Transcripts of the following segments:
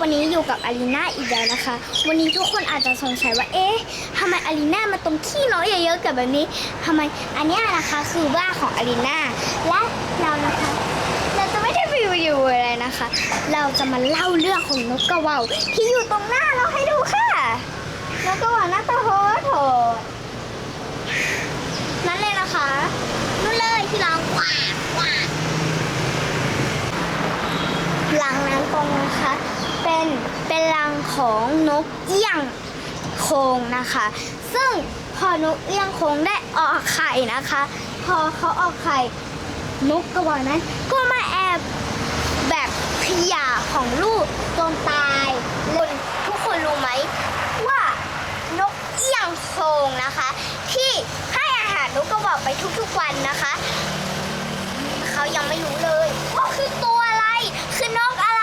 วันนี้อยู่กับอารีนาอีกแล้วนะคะ วันนี้ทุกคนอาจจะสงสัยว่า เอ๊ะทำไมอารีนามาตรงขี้น้อยเยอะๆกับแบบนี้ทำไม อันนี้นะคะคือบ้านของอารีนาและเรานะคะ เราจะไม่ได้รีวิวอะไรนะคะ เราจะมาเล่าเรื่องของนกกระว่าที่อยู่ตรงหน้าเราให้ดูค่ะ นกกระเหว่าหน้าตาโหดโหดนั่นเลยนะคะนู่นเลยที่ร้องกวากกวาก หลังนั้นตรงนะคะ เป็นเป็นรังของนกเอี้ยงโคงนะคะ ซึ่งพอนกเอี้ยงโคงได้ออกไข่นะคะ พอเขาออกไข่นกกระเหว่านั้น ก็มาแอบแบบขยะของลูกจนตายเลยทุกคนรู้ไหมว่านกเอี้ยงโคงนะคะ ที่ให้อาหารนกกระเหว่าไปทุกๆวันนะคะ เขายังไม่รู้เลยว่าคือตัวอะไร คือนกอะไร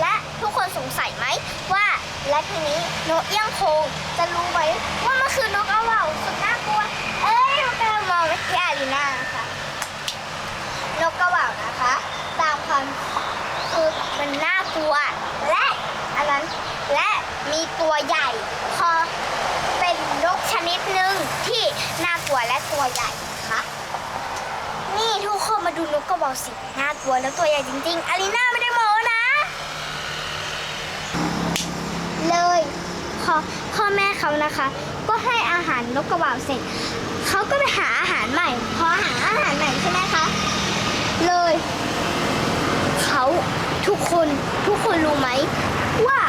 และทุกคนสงสัยไหมว่า และทีนี้นกเอี้ยงโคงจะรู้ไหมว่ามันคือนกเอาเหว่าสุดน่ากลัว เอ้ยมันมองไปที่อารีนานะคะนกกระเหว่านะคะตามความคือมันน่ากลัว และอันนั้นและมีตัวใหญ่พอเป็นนกชนิดหนึ่งที่น่ากลัวและตัวใหญ่นะคะนี่ทุกคนมาดูนกกระเหว่าสิน่ากลัวแล้วตัวใหญ่จริงๆอารีนาไม่ได้โม้นะ เลยพ อพ่อแม่เขานะคะ ก็ให้อาหารนกกระเหว่าเสร็จเขาก็ไปหาอาหารใหม่พอหาอาหารใหม่ใช่ไหมคะเลยเขาทุกคนทุกคนรู้ไหมว่า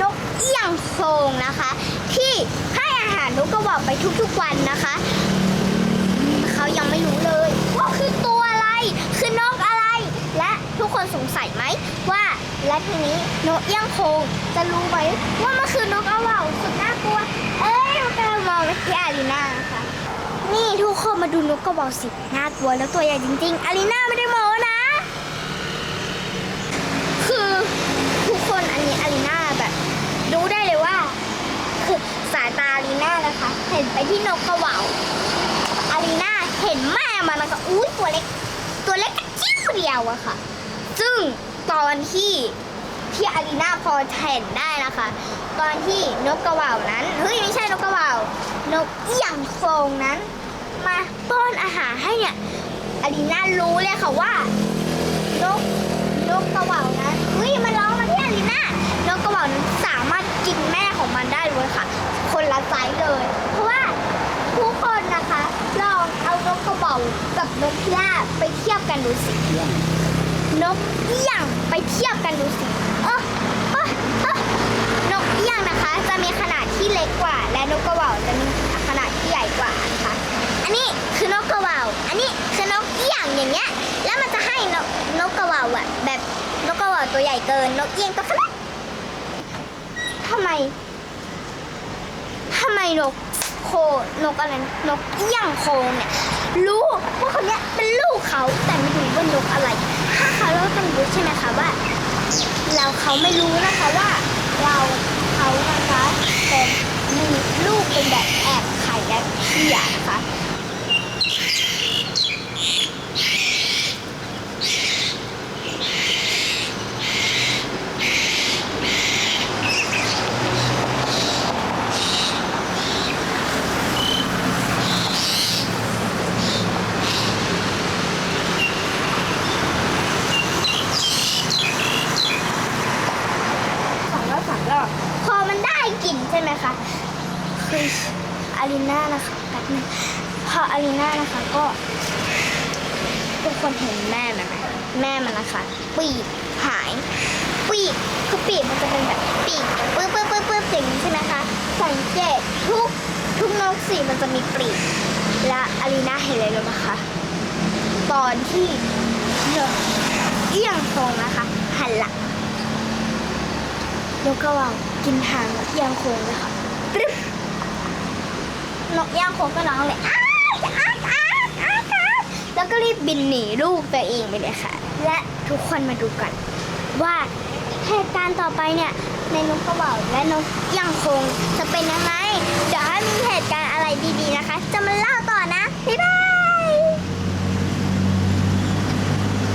นกเอี้ยงโคงนะคะ ที่ให้อาหารนกกระเหว่าไปทุกๆวันนะคะเขายังไม่รู้เลยว่าคือตัวอะไรคือนกอะไร และทุกคนสงสัยไหมว่า และทีนี้นกเอี้ยงโคงจะรู้ไหมว่ามันคือนกเอาว่าวสุดน่ากลัว เอ้ยมันกำลังมองไปที่อารีนาค่ะ นี่ทุกคนมาดูนกกระเหว่าสิ น่ากลัวแล้วตัวใหญ่จริง ๆ อารีนาไม่ได้โม้นะ คือทุกคนอันนี้อารีนาแบบรู้ได้เลยว่า คือสายตาอารีนานะคะ เห็นไปที่นกกระว่าอารีนาเห็นแม่มันแล้วก็อุ้ยตัวเล็ก ตัวเล็กกระจิ้วเดียวอะค่ะ ซึ่ง ตอนที่ที่อารีนาพอเห็นได้นะคะ ตอนที่นกกระเหว่านั้นเฮ้ยไม่ใช่นกกระเหว่านกเอี้ยงโครงนั้น มาป้อนอาหารให้เนี่ยอารีนารู้เลยค่ะว่านกนกกระเหว่านั้นเฮ้ยมันร้องมาที่อารีนานกกระเหว่านั้นสามารถกินแม่ของมันได้เลยค่ะ คนละไซส์เลย เพราะว่าทุกคนนะคะลองเอานกกระเหว่ากับนกพิราบไปเทียบกันดูสิ นกเอี้ยงไปเทียบกันดูสิเออเออเออนกเอี้ยงนะคะ จะมีขนาดที่เล็กกว่า และนกกระว่าจะมีขนาดที่ใหญ่กว่านะคะ อันนี้คือนกกระว่าอันนี้คือนกเอี้ยงอย่างเงี้ย แล้วมันจะให้นกนกกระว่าอะแบบนกกระว่าตัวใหญ่เกิน นกเอี้ยงตัวขนาดทำไมทำไมนกโคนกอะไรนกเอี้ยงโคเนี่ยรู้ว่าคนเนี้ยเป็นลูกเขาแต่ไม่รู้ว่านกอะไร ใช่ไหมคะว่า เราเขาไม่รู้นะคะว่าเราเขานะคะเป็นมีลูกเป็นแบบแอบไข่และเขี้ยนะคะ สองรอบสามรอบพอมันได้ กลิ่นใช่ไหมคะคืออารีนานะคะแป๊บนึงพออารีนานะคะก็ทุกคนเห็นแม่มันไหมแม่มันนะคะ ปีกหาย ปีกคือปีกมันจะเป็นแบบปีกปื้อปื้อปื้อปื้ออย่างนี้ใช่ไหมคะสังเกตทุกทุกนกสีมันจะมีปีก และอารีนาเห็นเลยรู้ไหมคะตอนที่เอียงตรงนะคะ หันหลัง นกกระว่ากินหางนกย่างโคงเลยค่ะปรึ๊บนกย่างโคงก็ร้องเลยอ้าวอ้าวอ้าวอ้าวแล้วก็รีบบินหนีลูกตัวเองไปเลยค่ะ และทุกคนมาดูกัน ว่าเหตุการณ์ต่อไปเนี่ยในนกกระว่าและนกย่างโคงจะเป็นยังไง เดี๋ยวถ้ามีเหตุการณ์อะไรดีๆนะคะ จะมาเล่าต่อนะ บ๊ายบาย